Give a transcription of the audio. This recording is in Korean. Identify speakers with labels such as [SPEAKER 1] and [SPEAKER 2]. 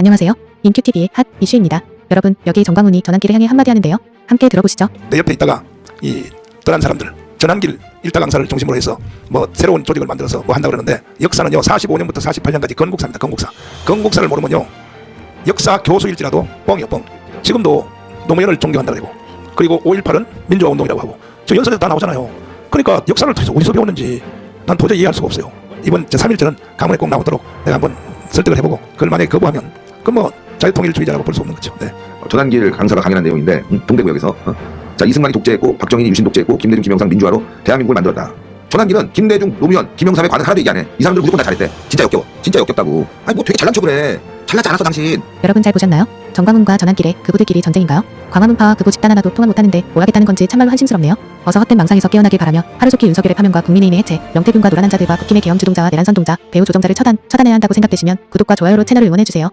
[SPEAKER 1] 안녕하세요. 인큐TV의 핫 이슈입니다. 여러분, 여기 정광훈이 전환길을 향해 한마디 하는데요. 함께 들어보시죠.
[SPEAKER 2] 내 옆에 있다가 이 떠난 사람들 전환길 일타 강사를 중심으로 해서 뭐 새로운 조직을 만들어서 뭐 한다고 그러는데 역사는요 45년부터 48년까지 건국사입니다 건국사 건국사를 모르면요 역사 교수일지라도 뻥이요 뻥 지금도 노무현을 존경한다 그러고 그리고 5.18은 민주화 운동이라고 하고 저 연설에서 다 나오잖아요 그러니까 역사를 도대체 어디서 배웠는지 난 도저히 이해할 수가 없어요 이번 제3일절은 강원에 꼭 나오도록 내가 한번 설득을 해보고 그걸 만약에 거부하면 그건 뭐 자유통일주의자라고 볼 수 없는 거죠 네.
[SPEAKER 3] 어, 전환길 강사가 강연한 내용인데 음, 동대구역에서 어? 자 이승만이 독재했고 박정희이 유신 독재했고 김대중 김영삼 민주화로 대한민국을 만들었다. 전환기는 김대중 노무현 김영삼에 관한 하나도 얘기 안 해. 이 사람들 무조건 다 잘했대. 진짜 역겨워. 진짜 역겹다고. 아니 뭐 되게 잘난 척을 해. 잘나지 않았어 당신.
[SPEAKER 1] 여러분 잘 보셨나요? 정광훈과 전환길의 그부들끼리 전쟁인가요? 광화문파와 그부 집단 하나도 통합 못하는데 뭘 하겠다는 건지 참말로 한심스럽네요. 어서 헛된 망상에서 깨어나길 바라며 하루속히 윤석열의 파면과 국민의힘의 해체, 명태균과 노란한 자들과 국힘의 계엄 주동자와 내란 선동자, 배우 조정자를 처단, 처단해야 한다고 생각되시면 구독과 좋아요로 채널을 응원해주세요.